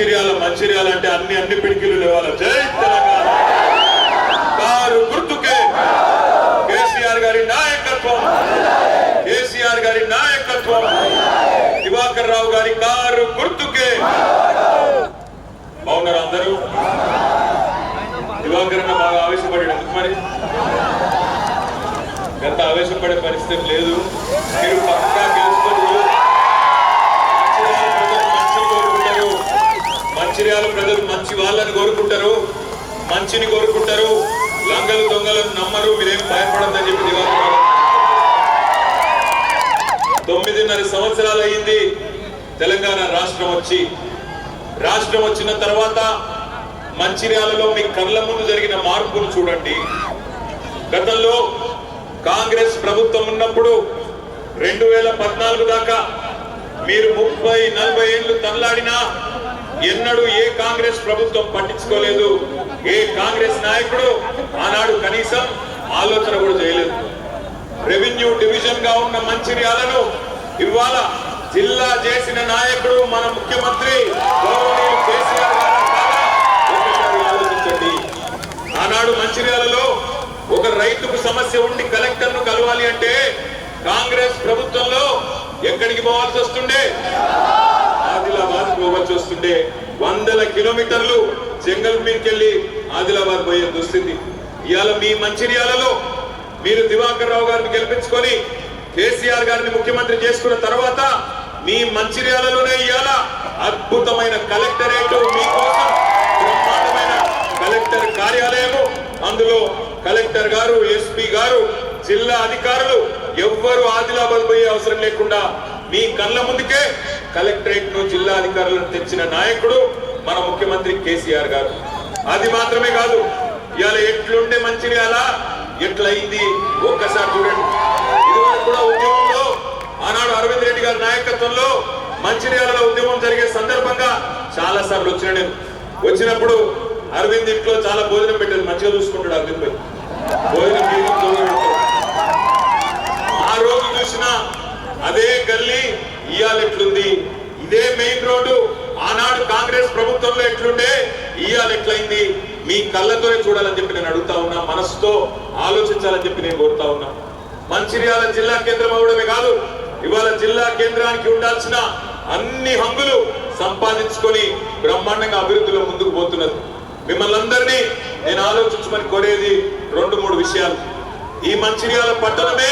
మంచిర్యాల మంచిర్యాల అంటే అన్ని అన్ని పిడికిలు లేవాలి? జై తెలంగాణ! కారు గుర్తుకే! కేసీఆర్ గారి నాయకత్వం! కేసీఆర్ గారి నాయకత్వం! దివాకర్ రావు గారి కారు గుర్తుకే! బాగున్నారు అందరూ? దివాకర్ బాగా ఆవేశపడాడు ఎందుకు మరి? ఎంత ఆవేశపడే పరిస్థితి లేదు. మీరు పక్కా గెలుస్తారు మంచిర్యాల ప్రజలు మంచి వాళ్ళని కోరుకుంటారు మంచిని కోరుకుంటారు లంగలు దొంగలను నమ్మరు మీరేం భయపడద్దని చెప్పి దివాకర్ తొమ్మిదిన్నర సంవత్సరాలు అయింది తెలంగాణ రాష్ట్రం వచ్చి. రాష్ట్రం వచ్చిన తర్వాత మంచిర్యాలలో మీ కళ్ళ ముందు జరిగిన మార్పులు చూడండి. గతంలో కాంగ్రెస్ ప్రభుత్వం ఉన్నప్పుడు రెండు వేల పద్నాలుగు దాకా మీరు ముప్పై నలభై ఏళ్ళు తనలాడినా ఎన్నడూ ఏ కాంగ్రెస్ ప్రభుత్వం పట్టించుకోలేదు. ఏ కాంగ్రెస్ నాయకుడు ఆనాడు కనీసం ఆలోచన కూడా చేయలేదు. రెవెన్యూ డివిజన్గా ఉన్న మంచిర్యాలను ఇవాళ జిల్లా చేసిన నాయకుడు మన ముఖ్యమంత్రి కేసీఆర్ గారు ఆలోచించండి. ఆనాడు మంచిర్యాలలో ఒక రైతుకు సమస్య ఉండి కలెక్టర్ను కలవాలి అంటే కాంగ్రెస్ ప్రభుత్వంలో ఎక్కడికి పోవాల్సి వస్తుండే? ఆదిలాబాద్ పోవచ్చు వస్తుండే వందల కిలోమీటర్లు జంగల్ మీదకెళ్ళి ఆదిలాబాద్ పోయే దుస్థితి. ఇవాళ మీ మంచిర్యాలలో మీరు దివాకర్ రావు గారిని గెలిపించుకొని కేసీఆర్ గారిని ముఖ్యమంత్రి చేసుకున్న తర్వాత మీ మంచిర్యాలలోనే ఇవాళ అద్భుతమైన కలెక్టరేట్ మీకోసం బ్రహ్మాండమైన కలెక్టర్ కార్యాలయము. అందులో కలెక్టర్ గారు ఎస్పీ గారు జిల్లా అధికారులు ఎవ్వరు ఆదిలాబాద్ పోయే అవసరం లేకుండా మీ కళ్ళ ముందుకే కలెక్టరేట్ను జిల్లా అధికారులను తెచ్చిన నాయకుడు మన ముఖ్యమంత్రి కేసీఆర్ గారు. అది మాత్రమే కాదు ఇవాళ ఎట్లుండే అలా ఎట్లయింది? ఒక్కసారి చూడండి. ఇదివరకు కూడా ఉద్యమంలో ఆనాడు అరవింద్ రెడ్డి గారి నాయకత్వంలో మంచిర్యాలలో ఉద్యమం జరిగే సందర్భంగా చాలా సార్లు వచ్చిన నేను. వచ్చినప్పుడు అరవింద్ ఇంట్లో చాలా భోజనం పెట్టారు మంచిగా చూసుకుంటాడు అరవింద్ భాయ్ భోజనం ఆ రోజు చూసిన అదే గల్లీ ఇవాళ రోడ్డు ఆనాడు కాంగ్రెస్ ప్రభుత్వంలో ఎట్లుండే? ఇవాళ ఎట్లయింది? మీ కళ్ళతోనే చూడాలని చెప్పి నేను అడుగుతా ఉన్నా మనసుతో ఆలోచించాలని చెప్పి నేను కోరుతా ఉన్నా. మంచిర్యాల జిల్లా కేంద్రం అవడమే కాదు ఇవాళ జిల్లా కేంద్రానికి ఉండాల్సిన అన్ని హంగులు సంపాదించుకొని బ్రహ్మాండంగా అభివృద్ధిలో ముందుకు పోతున్నది. మిమ్మల్ని అందరినీ నేను ఆలోచించమని కోరేది రెండు మూడు విషయాలు. ఈ మంచిర్యాల పట్టణమే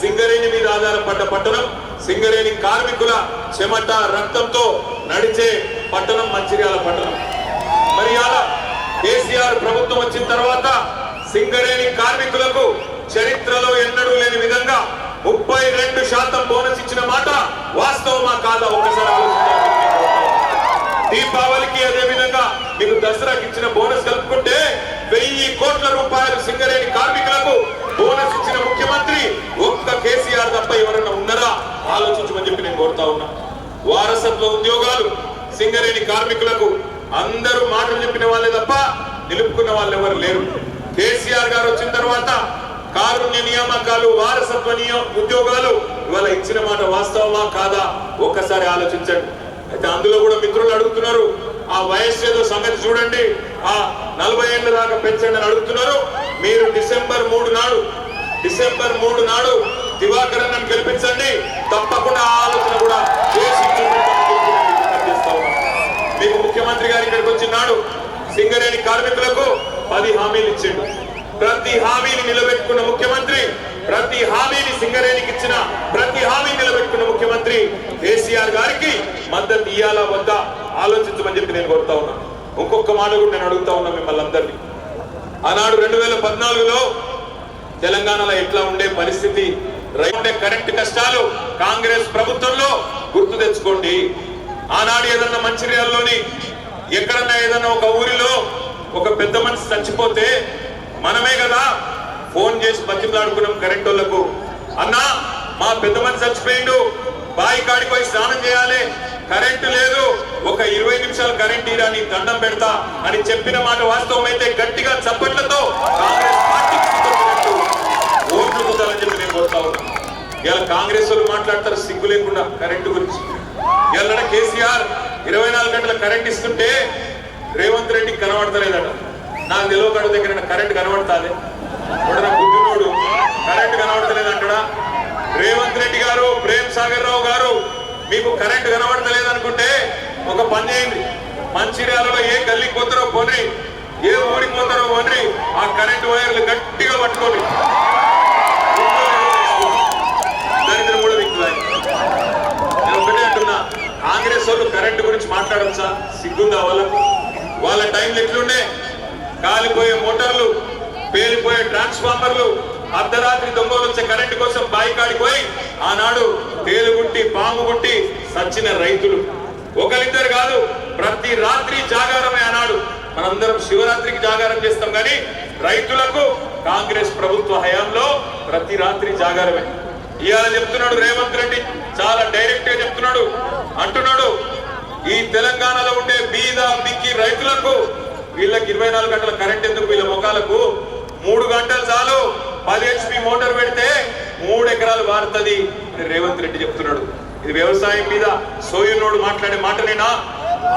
సింగరేణి మీద ఆధారపడ్డ పట్టణం. సింగరేణి కార్మికుల చెమట రక్తంతో నడిచే పట్టణం మంచిర్యాల పట్టణం. మరి అలా కేసీఆర్ ప్రభుత్వం వచ్చిన తర్వాత సింగరేణి కార్మికులకు చరిత్రలో ఎన్నడూ లేని విధంగా ముప్పై రెండు శాతం బోనస్ ఇచ్చిన మాట వాస్తవమా కాదా ఒకసారి ఆలోచించాలి దీపావళికి అదే విధంగా మీకు దసరాకి ఇచ్చిన బోనస్ కలుపుకుంటే వెయ్యి కోట్ల రూపాయలు సింగరేణి కార్మికులకు బోనస్ ఇచ్చిన ముఖ్యమంత్రి ఒక్క కేసీఆర్ తప్ప ఎవరైనా ఉన్నారా? ఆలోచించమని చెప్పి నేను కోరుతా ఉన్నా. వారసత్వ ఉద్యోగాలు సింగరేణి కార్మికులకు అందరూ మాటలు చెప్పిన వాళ్ళే తప్ప నిలుపుకున్న వాళ్ళు ఎవరు లేరు. కేసీఆర్ గారు వచ్చిన తర్వాత కారుణ్య నియామకాలు వారసత్వ ఉద్యోగాలు ఇవాళ ఇచ్చిన మాట వాస్తవమా కాదా? ఒక్కసారి ఆలోచించండి. అయితే అందులో కూడా మిత్రులు అడుగుతున్నారు ఆ వయస్సు ఏదో సంగతి చూడండి. ఆ నలభై ఏళ్ళ దాకా పెంచండి అని అడుగుతున్నారు. మీరు డిసెంబర్ మూడు నాడు డిసెంబర్ మూడు నాడు దివాకర్ నన్ను గెలిపించండి. తప్పకుండా ఆ ఆలోచన కూడా చేసి మీకు ముఖ్యమంత్రి గారు ఇక్కడికి వచ్చినాడు సింగరేణి కార్మికులకు పది హామీలు ఇచ్చిండు. ప్రతి హామీని నిలబెట్టుకున్న ముఖ్యమంత్రి ప్రతి హామీని సింగరేణికి ఇచ్చిన ప్రతి హామీ నిలబెట్టుకున్న ముఖ్యమంత్రి కేసీఆర్ గారికి మద్దతు ఇయ్యాలా వద్దా ఆలోచించమని చెప్పి నేను కోరుతా ఉన్నా. ఇంకొక మాట కూడా నేను అడుగుతా ఉన్నా మిమ్మల్ని అందరినీ. ఆనాడు రెండు వేల పద్నాలుగులో తెలంగాణలో ఎట్లా ఉండే పరిస్థితి రైతు కరెంట్ కష్టాలు కాంగ్రెస్ ప్రభుత్వంలో గుర్తు తెచ్చుకోండి. ఆనాడు ఏదన్నా మంచిర్యాలలోని ఎక్కడన్నా ఏదన్నా ఒక ఊరిలో ఒక పెద్ద మనిషి చచ్చిపోతే మనమే కదా ఫోన్ చేసి బతిమలాడుకున్నాం కరెంట్ వాళ్ళకు అన్నా మా పెద్ద మంది చచ్చిపోయిండు. బాయి కాడికి పోయి స్నానం చేయాలి. కరెంటు లేదు. ఒక ఇరవై నిమిషాలు కరెంట్ ఇరా నీ దండం పెడతా అని చెప్పిన మాట వాస్తవం అయితే గట్టిగా చప్పట్లతో కాంగ్రెస్ పార్టీకి ఓట్లు చెప్పి నేను కోరుతా ఉన్నా. ఇలా కాంగ్రెస్ వాళ్ళు మాట్లాడతారు సిగ్గు లేకుండా కరెంటు గురించి. ఇలా కేసీఆర్ ఇరవై నాలుగు గంటల కరెంట్ ఇస్తుంటే రేవంత్ రెడ్డి కనబడతలేదట. నాకు నిలవగడ దగ్గర కరెంట్ కనబడతాదే. ఇప్పుడు బుద్ధినోడు కరెంట్ రేవంత్ రెడ్డి గారు ప్రేమ్ సాగర్ రావు గారు మీకు కరెంట్ కనబడతలేదు అనుకుంటే ఒక పని చేయండి. మంచిర్యాలలో ఏ గల్లికి పోతారో పోని ఏ ఊరికి పోతారో పోని ఆ కరెంట్ వైర్లు గట్టిగా పట్టుకోండి. దరిద్రం కూడా దిక్కుదాయి నేను ఒకటే అంటున్నా కాంగ్రెస్ వాళ్ళు కరెంట్ గురించి మాట్లాడచ్చా సిగ్గుందా వాళ్ళకు? వాళ్ళ టైంలు ఎట్లుండే? కాలిపోయే మోటార్లు పేలిపోయే ట్రాన్స్ఫార్మర్లు అర్ధరాత్రి దొంగలు వచ్చే కరెంట్ కోసం బాయి పోయి ఆనాడు తేలుగుట్టి పాము గుట్టి సచ్చిన రైతులు. ఒకరిద్దరు కాదు ప్రతి రాత్రి జాగారమే ఆనాడు. మనందరం శివరాత్రికి జాగారం చేస్తాం కానీ రైతులకు కాంగ్రెస్ ప్రభుత్వ హయాంలో ప్రతి రాత్రి జాగారమే. ఇవాళ చెప్తున్నాడు రేవంత్ రెడ్డి చాలా డైరెక్ట్గా చెప్తున్నాడు. అంటున్నాడు ఈ తెలంగాణలో ఉండే బీద బిక్కి రైతులకు వీళ్ళకి ఇరవై నాలుగు గంటల కరెంట్ ఎందుకు వీళ్ళ ముఖాలకు? మూడు గంటలు చాలు. పది హెచ్పి మోటార్ పెడితే మూడు ఎకరాలు వారుతుంది అని రేవంత్ రెడ్డి చెప్తున్నాడు. ఇది వ్యవసాయం మీద సోయునోడు మాట్లాడే మాటనేనా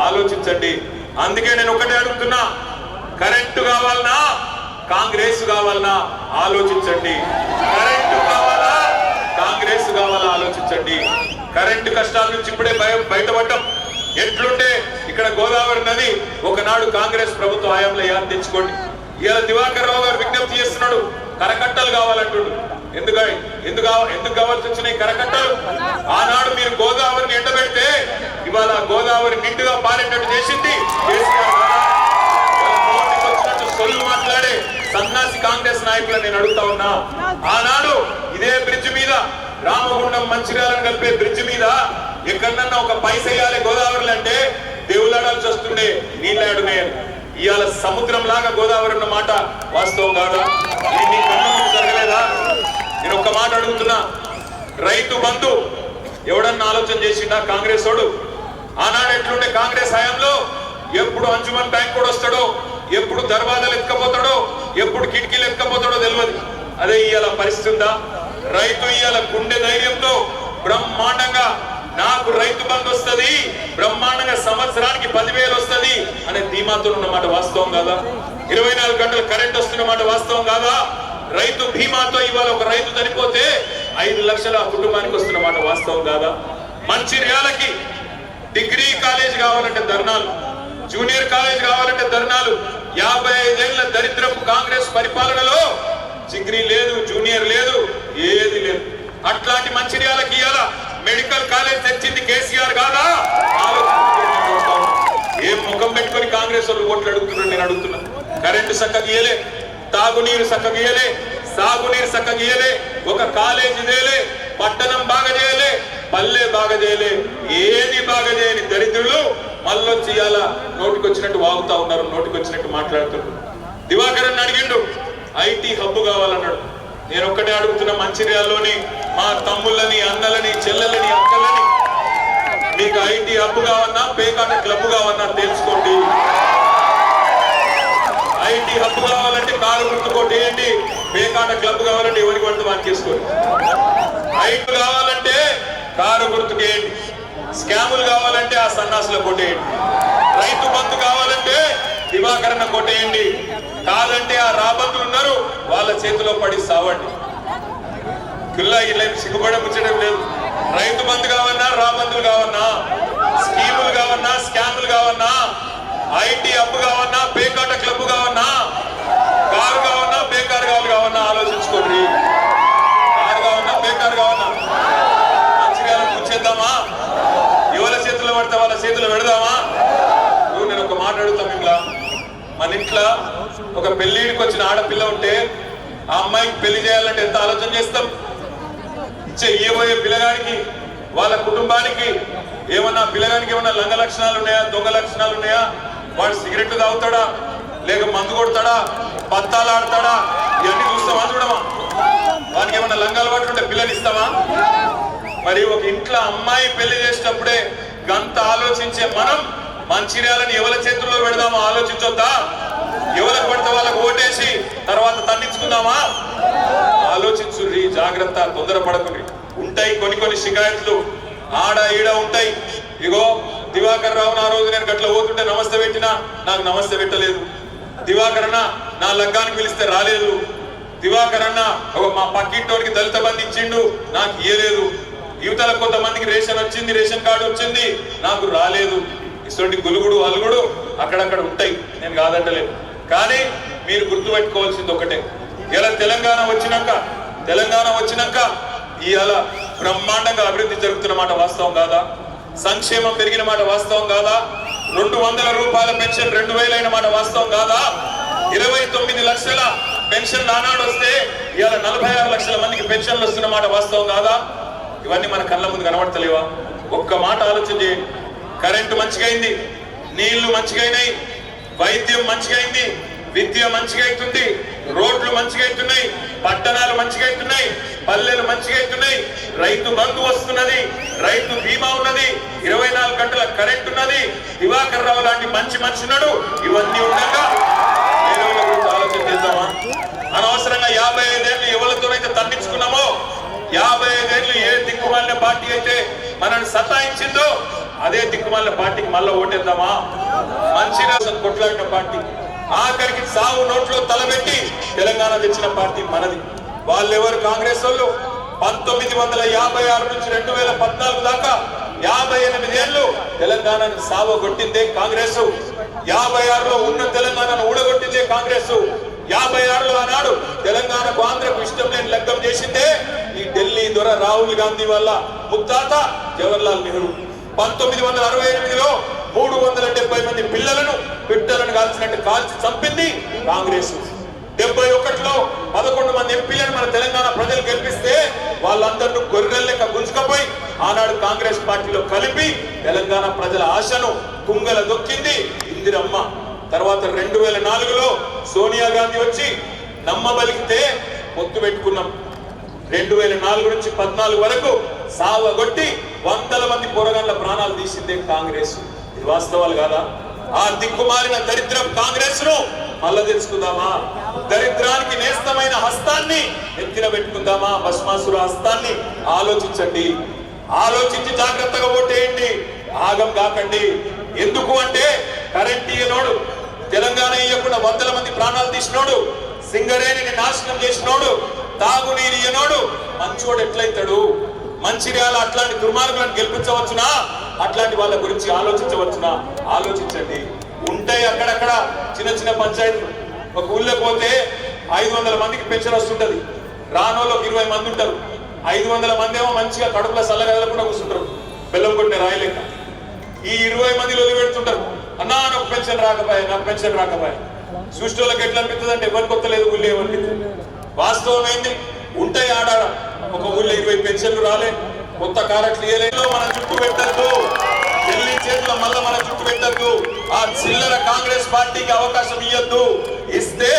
ఆలోచించండి. అందుకే నేను ఒకటే అడుగుతున్నా. కరెంటు కావాలనా? కాంగ్రెస్ కావాలనా? ఆలోచించండి. కరెంటు కావాలా? కాంగ్రెస్ కావాలా? ఆలోచించండి. కరెంటు కష్టాల నుంచి ఇప్పుడే భయం బయటపడ్డం. ఎట్లుంటే ఇక్కడ గోదావరి నది ఒకనాడు కాంగ్రెస్ ప్రభుత్వ హయాంలో ఏమని తెచ్చుకోండి. ఇవాళ దివాకర్ రావు గారు విజ్ఞప్తి చేస్తున్నాడు కరకట్టలు కావాలంటుడు. ఎందుకు? ఎందుకు ఎందుకు కావాల్సి వచ్చినాయి కరకట్టలు? ఆనాడు మీరు గోదావరిని ఎండబెడితే ఇవాళ గోదావరి నిండుగా పారేటట్టు చేసింది సొల్లు మాట్లాడే సన్నాసి కాంగ్రెస్ నాయకులు నేను అడుగుతా ఉన్నా. ఆనాడు ఇదే బ్రిడ్జ్ మీద రామగుండం మంచిర్యాలను కలిపే బ్రిడ్జ్ మీద ఎక్కడన్నా ఒక పైస వేయాలి గోదావరిలో అంటే దేవులాడాల్సి వస్తుండే నేను ఇవాళ సముద్రం లాగా గోదావరి ఉన్న మాట వాస్తవం కాదా? ఇది మీ జరగలేదా? నేను ఒక్క మాట అడుగుతున్నా. రైతు బంధు ఎవడన్నా ఆలోచన చేసిండా కాంగ్రెస్ వాడు? ఆనాడు ఎట్లుండే కాంగ్రెస్ హయాంలో? ఎప్పుడు అంజుమన్ బ్యాంక్ కూడా వస్తాడో? ఎప్పుడు దర్వాజాలు ఎత్తుకపోతాడో? ఎప్పుడు కిటికీలు ఎత్తుకపోతాడో తెలియదు అదే ఇవాళ పరిస్థితి ఉందా? రైతు ఇవాళ గుండె ధైర్యంతో బ్రహ్మాండంగా నాకు రైతు బంధు వస్తది బ్రహ్మాండంగా సంవత్సరానికి పదివేలు వస్తది అనే ధీమాతో ఉన్నమాట వాస్తవం కాదా? ఇరవై నాలుగు గంటలు కరెంట్ వస్తున్నమాట వాస్తవం కాదా? రైతు బీమాతో ఇవాళ ఒక రైతు చనిపోతే ఐదు లక్షల కుటుంబానికి వస్తున్నమాట వాస్తవం కాదా? మంచిర్యాలకి డిగ్రీ కాలేజ్ కావాలంటే ధర్నాలు జూనియర్ కాలేజ్ కావాలంటే ధర్నాలు యాభై ఐదేళ్ళ దరిద్రపు కాంగ్రెస్ పరిపాలనలో డిగ్రీ లేదు జూనియర్ లేదు ఏది లేదు. అట్లాంటి మంచిర్యాలకి ఇవ్వాలా మెడికల్ కాలేజ్ తెచ్చింది కేసీఆర్ కాదా? ఏం ముఖం పెట్టుకొని కాంగ్రెస్ వాళ్ళు ఓట్లు అడుగుతున్నారు నేను అడుగుతున్నా. కరెంటు చక్కగా గీయలే తాగునీరు చక్కగా గీయలే సాగునీరు చక్కగా గీయలే ఒక కాలేజీ చేయలే పట్టణం బాగా చేయలే పల్లె బాగా చేయలే ఏది బాగా చేయని దరిద్రులు మళ్ళొచ్చి ఇవాళ నోటికి వచ్చినట్టు వాగుతా ఉన్నారు నోటికి వచ్చినట్టు మాట్లాడుతున్నారు దివాకరన్ అడిగిండు ఐటీ హబ్బు కావాలన్నాడు. నేను ఒక్కటే అడుగుతున్న మంచిర్యాలలోని మా తమ్ముళ్ళని అన్నలని చెల్లెలని అక్కలని మీకు ఐటీ హబ్ కావన్నా పేకాట క్లబ్ కావన్నా తెలుసుకోండి. ఐటీ హబ్ కావాలంటే కారు గుర్తు కొట్టేయండి పేకాట క్లబ్ కావాలంటే ఎవరికి పడితే వానికి చేసుకోండి. ఐటీ కావాలంటే కారు గుర్తుకేయండి. స్కాములు కావాలంటే ఆ సన్నాసులో కొట్టేయండి. రైతు బంధు కావాలంటే దివాకరణ కొట్టేయండి. కాదంటే ఆ రాబందులు ఉన్నారు వాళ్ళ చేతిలో పడి సావండి. పిల్ల ఇలా సిగ్గుపడ ముచ్చడం లేదు. రైతు బంధు కావన్నా రాబందులు కావన్నా స్కీములు కావన్నా స్కాములు కావన్నా ఐటీ అప్పు కావన్నా పేకాట క్లబ్ కావన్నా కారు కావన్నా బేకారు కావాలి కావన్నా ఆలోచించుకోండి. కారు కావన్నా బేకారు కావన్నా. మంచిగా కూర్చేద్దామా ఎవరి చేతిలో పడితే వాళ్ళ చేతిలో పెడదామా? నువ్వు నేను ఒక మాట అడుగుతా మిమ్మల్ని మన ఇంట్లో ఒక పెళ్ళిడికి వచ్చిన ఆడపిల్ల ఉంటే ఆ అమ్మాయికి పెళ్ళి చేయాలంటే ఎంత ఆలోచన చేస్తాం? ఇచ్చే ఇయ్యబోయే పిల్లగానికి వాళ్ళ కుటుంబానికి ఏమన్నా పిల్లగానికి ఏమన్నా లంగ లక్షణాలు ఉన్నాయా దొంగ లక్షణాలు ఉన్నాయా? వాడు సిగరెట్లు తాగుతాడా? లేక మందు కొడతాడా? పత్తాలు ఆడతాడా? ఇవన్నీ చూస్తావా చూడమా వానికి ఏమన్నా లంగాలు ఉంటే పిల్లలు ఇస్తావా? మరి ఒక ఇంట్లో అమ్మాయి పెళ్ళి చేసేటప్పుడే గంత ఆలోచించే మనం మంచిర్యాలని ఎవరి చేతుల్లో పెడదామో ఆలోచించొద్దా? ఎవరికి పడితే వాళ్ళకి ఓటేసి తర్వాత తన్నించుకుందామా? జాగ్రత్త తొందరపడకుని ఉంటాయి కొన్ని కొన్ని షికాయత్లు. ఆడ ఈడ ఉంటాయి. ఇగో దివాకర్ రావు నా రోజు నేను గట్ల పోతుంటే నమస్తే పెట్టినా నాకు నమస్తే పెట్టలేదు. దివాకరణ నా లగ్గానికి పిలిస్తే రాలేదు. దివాకరణ ఒక మా పక్కింటోడికి దళిత బంధు ఇచ్చిండు నాకు ఇయ్యలేదు. యువతల కొంతమందికి రేషన్ వచ్చింది రేషన్ కార్డు వచ్చింది నాకు రాలేదు. ఇటువంటి గులుగుడు అలుగుడు అక్కడక్కడ ఉంటాయి. నేను కాదంటలేదు. కానీ మీరు గుర్తుపెట్టుకోవాల్సింది ఒకటే. ఇలా తెలంగాణ వచ్చినాక తెలంగాణ వచ్చినాక ఇవాళ బ్రహ్మాండంగా అభివృద్ధి జరుగుతున్న మాట వాస్తవం కాదా? సంక్షేమం పెరిగిన మాట వాస్తవం కాదా? రెండు వందల రూపాయల పెన్షన్ రెండు వేలైన మాట వాస్తవం కాదా? ఇరవై తొమ్మిది లక్షల పెన్షన్ ఆనాడు వస్తే ఇవాళ నలభై ఆరు లక్షల మందికి పెన్షన్లు వస్తున్న మాట వాస్తవం కాదా? ఇవన్నీ మన కళ్ళ ముందు కనబడతలేవా? ఒక్క మాట ఆలోచన కరెంటు మంచిగా అయింది నీళ్ళు మంచిగా అయినాయి వైద్యం మంచిగా అయింది విద్య మంచిగా అవుతుంది. రోడ్లు మంచిగా అవుతున్నాయి పట్టణాలు మంచిగా అవుతున్నాయి పల్లెలు మంచిగా అవుతున్నాయి. రైతు బంధు వస్తున్నది రైతు బీమా ఉన్నది ఇరవై నాలుగు గంటల కరెంట్ ఉన్నది. దివాకర్ రావు లాంటి మంచి మనిషి ఉన్నాడు ఇవన్నీ ఉండగా ఆలోచన చేద్దామా? అనవసరంగా యాభై ఐదేళ్ళు ఎవరితోనైతే తప్పించుకున్నామో యాభై ఐదేళ్ళు ఏ దిక్కుమాలిన పార్టీ అయితే మనల్ని సతాయించిందో అదే దిక్కుమాలిన పార్టీకి మళ్ళీ ఓటేద్దామా? మంచిగా కొట్లాడిన పార్టీ. ఆఖరికి సావు నోట్లో తలబెట్టి తెలంగాణ తెచ్చిన పార్టీ మనది. వాళ్ళెవరు కాంగ్రెస్ వాళ్ళు? పంతొమ్మిది వందల యాభై ఆరు నుంచి రెండు వేల పద్నాలుగు దాకా యాభై ఎనిమిది ఏళ్ళు తెలంగాణని సావగొట్టిందే కాంగ్రెస్. యాభై ఆరులో ఉన్న తెలంగాణను ఊడగొట్టిందే కాంగ్రెస్. యాభై ఆరులో ఆనాడు తెలంగాణకు ఆంధ్రకు ఇష్టం లేని లగ్గం చేసిందే ఈ ఢిల్లీ దొర రాహుల్ గాంధీ వల్ల. ముత్తాత జవహర్లాల్ నెహ్రూ. పంతొమ్మిది వందల అరవై ఎనిమిదిలో మూడు వందల డెబ్బై మంది పిల్లలను పిట్టలను కాల్చినట్టు కాల్చి చంపింది కాంగ్రెస్. డెబ్బై ఒకటిలో పదకొండు మంది ఎంపీలను మన తెలంగాణ ప్రజలు గెలిపిస్తే వాళ్ళందరినీ గొర్రెల లెక్క గుంజుకపోయి ఆనాడు కాంగ్రెస్ పార్టీలో కలిపి తెలంగాణ ప్రజల ఆశను కుంగల దొక్కింది ఇందిరమ్మ. తర్వాత రెండు వేల నాలుగులో సోనియా గాంధీ వచ్చి నమ్మబలికితే పొత్తు పెట్టుకున్నాం రెండు వేల నాలుగు నుంచి పద్నాలుగు వరకు సావగొట్టి వందల మంది పోరగాళ్ళ ప్రాణాలు తీసిందే కాంగ్రెస్. వాస్తవాలు కాదా? ఆ దిక్కుమారిన దరిద్రం కాంగ్రెస్ను మళ్ళా తెలుసుకుందామా దరిద్రానికి నేస్తమైన హస్తాన్ని ఎత్తిన పెట్టుకుందామా? భస్మాసుర హస్తాన్ని ఆలోచించండి. ఆలోచించి జాగ్రత్తగా ఓటేయండి. ఆగం కాకండి. ఎందుకు అంటే కరెంట్ ఇయ్యనోడు తెలంగాణ ఇయ్యకుండా వందల మంది ప్రాణాలు తీసినోడు సింగరేణిని నాశనం చేసినోడు తాగునీరు ఇయ్యనోడు మంచోడు ఎట్లయితాడు? మంచిర్యాల అట్లాంటి దుర్మార్గులను గెలిపించవచ్చునా? అట్లాంటి వాళ్ళ గురించి ఆలోచించవచ్చునా ఆలోచించండి. ఉంటాయి అక్కడక్కడ చిన్న చిన్న పంచాయతీలు. ఒక ఊళ్ళో పోతే ఐదు వందల మందికి పెన్షన్ వస్తుంటది. రానోళ్ళకి ఒక ఇరవై మంది ఉంటారు. ఐదు వందల మంది ఏమో మంచిగా కడుపులో చల్లగదలకుండా కూర్చుంటారు. బెల్లం కొట్టిన రాయలేక ఈ ఇరవై మంది లొలి పెడుతుంటారు అన్నా నాకు పెన్షన్ రాకపోయా నాకు పెన్షన్ రాకపోయా. సృష్టిలోకి ఎట్లా అనిపిస్తుంది అంటే ఎవరికి కొత్తలేదు ఊళ్ళో ఏమనిపిస్తుంది వాస్తవం ఏంటి? ఉంటాయి ఆడాడ. ఒక ఊళ్ళో ఇరవై పెన్షన్లు రాలే. కొత్త కారట్లు ఇయ్యలేదు మన చుట్టూ పెట్టద్దు. ఢిల్లీ చేతిలో మళ్ళా మన చుట్టూ పెట్టద్దు. ఆ చిల్లర కాంగ్రెస్ పార్టీకి అవకాశం ఇవ్వద్దు ఇస్తే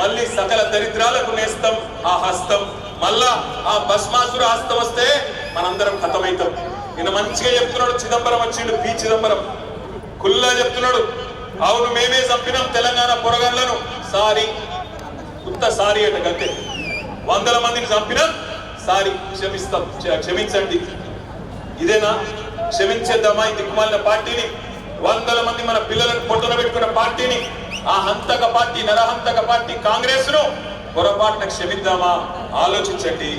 మళ్ళీ సకల దరిద్రాలకు నేస్తాం ఆ హస్తం. మళ్ళా ఆ భస్మాసుర హస్తం వస్తే మనందరం ఖతమైతాం ఈయన మంచిగా చెప్తున్నాడు చిదంబరం వచ్చిండు పి. చిదంబరం. కుల్లా చెప్తున్నాడు. అవును మేమే చంపినాం తెలంగాణ పొరగాళ్ళను సారీ. ఉత్త సారీ అంటే వందల మందిని చంపినాం. సారీ క్షమిస్తాం క్షమించండి. ఇదేనా? క్షమించేద్దామా? ఈ దిక్కుమాలిన పార్టీని. వందల మంది మన పిల్లలను పొట్టున పెట్టుకున్న పార్టీని. ఆ హంతక పార్టీ నరహంతక పార్టీ కాంగ్రెస్ను పొరపాటున క్షమిద్దామా? ఆలోచించండి.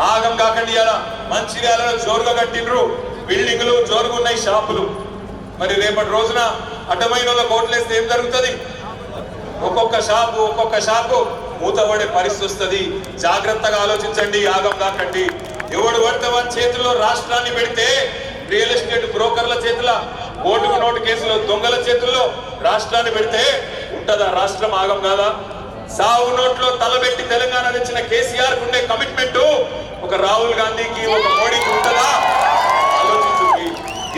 ఆగం కాకండి అలా మంచిర్యాలలో జోరుగా కట్టిండ్రు. బిల్డింగులు జోరుగా ఉన్నాయి షాపులు. మరి రేపటి రోజున అడ్డమైన వాళ్ళ కోట్లేస్తే ఏం జరుగుతుంది? ఒక్కొక్క షాపు ఒక్కొక్క షాపు. మూతబడే పరిస్థితి వస్తుంది. జాగ్రత్తగా ఆలోచించండి ఆగం కాకండి. ఎవడు పడితే వారి చేతిలో రాష్ట్రాన్ని పెడితే రియల్ ఎస్టేట్ బ్రోకర్ల చేతిలో ఓటుకు నోటు కేసులో దొంగల చేతుల్లో రాష్ట్రాన్ని పెడితే ఉంటదా? రాష్ట్రం ఆగం కాదా? సాగు నోట్లో తలబెట్టి తెలంగాణ తెచ్చిన కేసీఆర్ ఉండే కమిట్మెంట్ ఒక రాహుల్ గాంధీకి ఒక మోడీకి ఉంటుందా? ఆలోచించుకి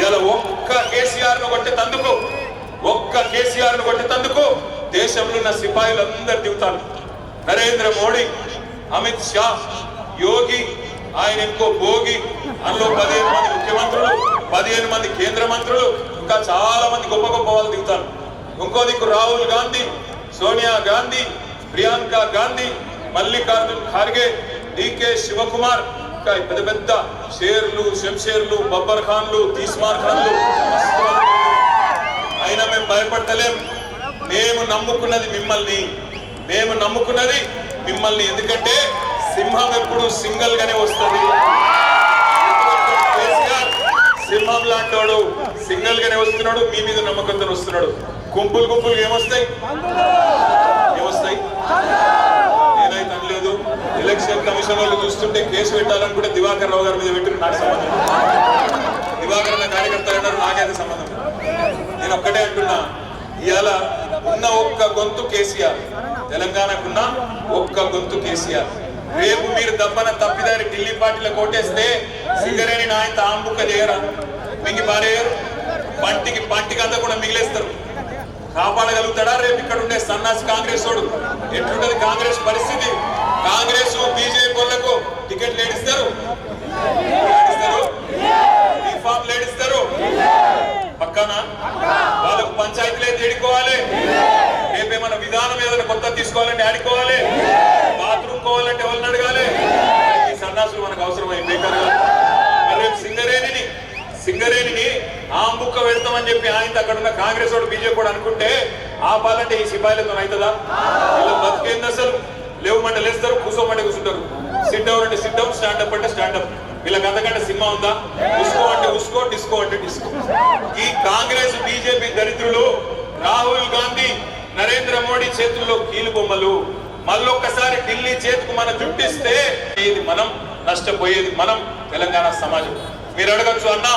ఇలా ఒక్క కేసీఆర్ను కొట్టి తందుకు ఒక్క కేసీఆర్ను కొట్టి తందుకు దేశంలో ఉన్న సిపాయిలు అందరు దిగుతారు. నరేంద్ర మోడీ అమిత్ షా యోగి ఆయన ఇంకో భోగి అందులో పదిహేను మంది ముఖ్యమంత్రులు పదిహేను మంది కేంద్ర మంత్రులు ఇంకా చాలా మంది గొప్ప గొప్ప వాళ్ళు దిగుతారు. ఇంకో దిక్కు రాహుల్ గాంధీ సోనియా గాంధీ ప్రియాంక గాంధీ మల్లికార్జున్ ఖార్గే డికే శివకుమార్ ఇంకా పెద్ద పెద్ద షేర్లు శంషేర్లు బబ్బర్ ఖాన్లు తీస్మార్ ఖాన్లు. అయినా మేము భయపడతలేం. మేము నమ్ముకున్నది మిమ్మల్ని. మేము నమ్ముకున్నది మిమ్మల్ని ఎందుకంటే సింహం ఎప్పుడు సింగల్ గానే వస్తుంది. సింహం లాంటాడు సింగల్ గానే వస్తున్నాడు మీ మీద నమ్మకంతో వస్తున్నాడు. గుంపులు గుంపులు ఏమొస్తాయి? ఏమొస్తాయి? నేనైతే అనలేదు. ఎలక్షన్ కమిషన్ వాళ్ళు చూస్తుంటే కేసు పెట్టాలనుకుంటే దివాకర్ రావు గారి మీద పెట్టిన నాకు సంబంధం దివాకర్ నా కార్యకర్తలు అన్నారు నాకైతే సంబంధం నేను ఒక్కటే అంటున్నా ఇవాళ ఉన్న ఒక్క గొంతు కేసీఆర్. తెలంగాణకున్న ఒక్క గొంతు కేసీఆర్. రేపు మీరు దబ్బన తప్పిదారి ఢిల్లీ పార్టీలో కోటేస్తే సింగరేణి నాయన ఆంబుక్క చేయరా? మింగి పారేయరు? పంటికి పంటికి అంతా కూడా మిగిలేస్తారు. కాపాడగలుగుతాడా రేపు ఇక్కడ ఉండే సన్నాసి కాంగ్రెస్ వాడు? ఎట్లుంటది కాంగ్రెస్ పరిస్థితి? కాంగ్రెస్ బీజేపీ వాళ్ళకు ఏడిస్తారు రిఫార్మ్ ఏడిస్తారు పక్కన? వాళ్ళకు పంచాయతీలే తేడుకోవాలి రేపేమన్నా విధానం ఏదైనా కొత్త తీసుకోవాలంటే ఆడుకోవాలి బాత్రూమ్ కోవాలంటే ఎవరిని అడగాలి? ఈ సన్నాసులు మనకు అవసరమై మరి రేపు సింగరేణిని సింగరేణిని ఆ ముక్క పెడతామని చెప్పి ఆయన అక్కడ ఉన్న కాంగ్రెస్ వాడు బీజేపీ కూడా అనుకుంటే ఆపాలంటే ఈ సిపాయిలతో అవుతుందా? ఇలా బతికేంది అసలు? లేవమంటే లేస్తారు కూసోమంటే కూర్చుంటారు. సిట్ డౌన్ అంటే సిట్ డౌన్ స్టాండప్ అంటే స్టాండప్ వీళ్ళకి అంతకంటే సినిమా ఉందా? ఉస్కో అంటే ఉస్కో డిస్కో అంటే డిస్కో. ఈ కాంగ్రెస్ బీజేపీ దరిద్రులు రాహుల్ గాంధీ నరేంద్ర మోడీ చేతుల్లో కీలు బొమ్మలు మళ్ళొక్కసారి ఢిల్లీ చేతికి మన జుట్టిస్తే ఇది మనం నష్టపోయేది మనం తెలంగాణ సమాజం. మీరు అడగచ్చు అన్నా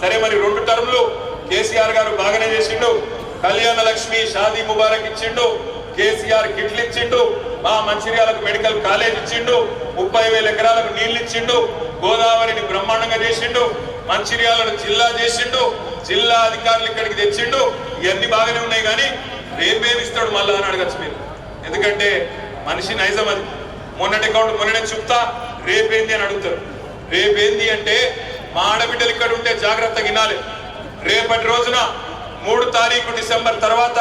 సరే మరి రెండు టర్ములు. కేసీఆర్ గారు బాగానే చేసిండు కళ్యాణ లక్ష్మి షాదీ ముబారక్ ఇచ్చిండు కేసీఆర్ కిట్లు ఇచ్చిండు మా మంచిర్యాలకు మెడికల్ కాలేజ్ ఇచ్చిండు ముప్పై వేల ఎకరాలకు నీళ్ళు ఇచ్చిండు గోదావరిని బ్రహ్మాండంగా చేసిండు మంచిర్యాలను జిల్లా చేసిండు జిల్లా అధికారులు ఇక్కడికి తెచ్చిండు ఇవన్నీ బాగానే ఉన్నాయి కానీ రేపేమి ఇస్తాడు మళ్ళా అని అడగచ్చు మీరు. ఎందుకంటే మనిషి నైజం అది. మొన్నటి అకౌంట్ మొన్ననే చెప్తా రేపేంది అని అడుగుతారు. రేపేంది అంటే మా ఆడబిడ్డలు ఇక్కడ ఉంటే జాగ్రత్త వినాలి. రేపటి రోజున మూడు తారీఖు డిసెంబర్ తర్వాత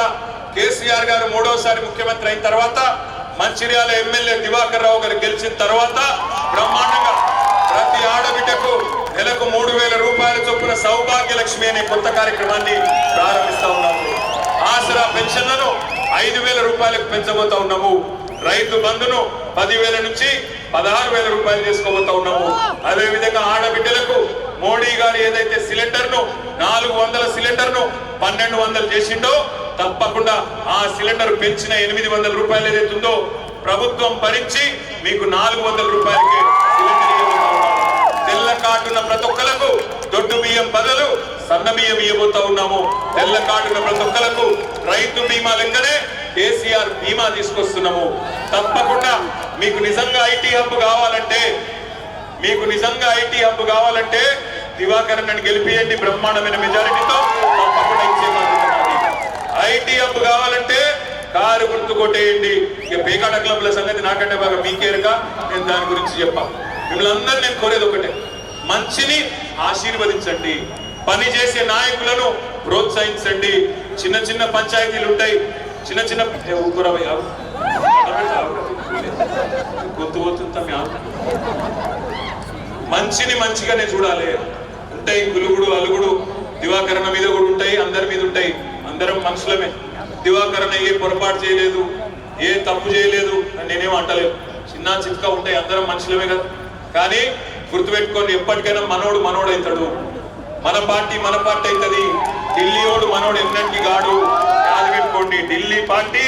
కేసీఆర్ గారు మూడోసారి ముఖ్యమంత్రి అయిన తర్వాత మంచిర్యాల ఎమ్మెల్యే దివాకర్ రావు గారు గెలిచిన తర్వాత బ్రహ్మాండంగా ప్రతి ఆడబిడ్డకు నెలకు మూడు వేల రూపాయల చొప్పున సౌభాగ్య లక్ష్మి అనే కొత్త కార్యక్రమాన్ని ప్రారంభిస్తా ఉన్నాము. ఆసరా పెన్షన్లను ఐదు వేల రూపాయలకు పెంచబోతా ఉన్నాము. రైతు బంధును పదివేల నుంచి పదహారు వేల రూపాయలు చేసుకోబోతా ఉన్నాము. అదే విధంగా ఆడబిడ్డలకు మోడీ గారు ఏదైతే సిలిండర్ను నాలుగు వందల సిలిండర్ను పన్నెండు వందలు చేసిండో తప్పకుండా ఆ సిలిండర్ పెంచిన ఎనిమిది వందల రూపాయలు ఏదైతే ఉందో ప్రభుత్వం భరించి మీకు నాలుగు వందల రూపాయలకి సిలిండర్ ఇవ్వబోతా ఉన్నాము తెల్ల కార్డున్న ప్రతి ఒక్కలకు దొడ్డు బియ్యం బదులు సన్న బియ్యం ఇవ్వబోతా ఉన్నాము. తెల్ల కార్డున్న ప్రతి ఒక్కలకు రైతు బీమా లెక్కనే కేసీఆర్ బీమా తీసుకొస్తున్నాము. తప్పకుండా మీకు నిజంగా ఐటీ హబ్ కావాలంటే మీకు నిజంగా ఐటీ హబ్ కావాలంటే దివాకర్ నన్ను గెలిపియండి బ్రహ్మాండమైన మెజారిటీతో తప్పకుండా ఇచ్చే ఐటీ హబ్ కావాలంటే కారు గుర్తు కొట్టేయండి. ఇక పేకాట క్లబ్ల సంగతి నాకంటే బాగా మీకేరుగా నేను దాని గురించి చెప్పాను. మిమ్మల్ని అందరూ నేను కోరేది ఒకటే. మంచిని ఆశీర్వదించండి. పని చేసే నాయకులను ప్రోత్సహించండి. చిన్న చిన్న పంచాయతీలు ఉంటాయి. చిన్న చిన్న గొంతు పోతుంది మంచిని మంచిగానే చూడాలి. ఉంటాయి గులుగుడు అలుగుడు దివాకరణ మీద కూడా ఉంటాయి అందరి మీద ఉంటాయి. అందరం మనుషులమే. దివాకరణ ఏ పొరపాటు చేయలేదు ఏ తప్పు చేయలేదు అని నేనేం అంటలేదు. చిన్న చిత్కా ఉంటాయి అందరం మనుషులమే కదా. కానీ గుర్తుపెట్టుకొని ఎప్పటికైనా మనోడు మనోడు అవుతాడు మన పార్టీ మన పార్టీ అవుతుంది ఢిల్లీ ఓడు మనోడు ఎన్నటికి కాడు పెట్టుకోండి ఢిల్లీ పార్టీ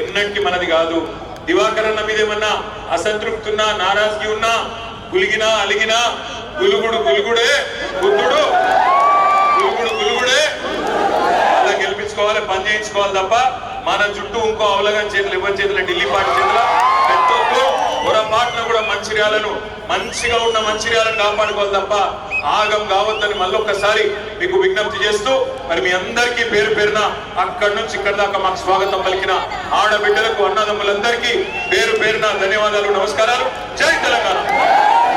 ఎన్నటికి మనది కాదు. దివాకరణ మీద ఏమన్నా అసంతృప్తి ఉన్నా నారాజీ ఉన్నా గులిగినా అలిగినా గులుగుడు గులుగుడే బుద్ధుడు గులుగుడు గులుగుడే అలా గెలిపించుకోవాలి పని చేయించుకోవాలి తప్ప మన చుట్టూ ఇంకో అవలగం చేతులు ఇవ్వని చేతులు? ఢిల్లీ పార్టీ చేతుల? పొరపాటున కూడా మంచిర్యాలను మంచిగా ఉన్న మంచిర్యాలను కాపాడుకోవాలి తప్ప ఆగం కావద్దని మళ్ళొక్కసారి మీకు విజ్ఞప్తి చేస్తూ మరి మీ అందరికీ పేరు పేరున అక్కడి నుంచి ఇక్కడ దాకా మాకు స్వాగతం పలికిన ఆడబిడ్డలకు అన్నదమ్ములందరికీ పేరు పేరున ధన్యవాదాలు నమస్కారాలు. జై తెలంగాణ.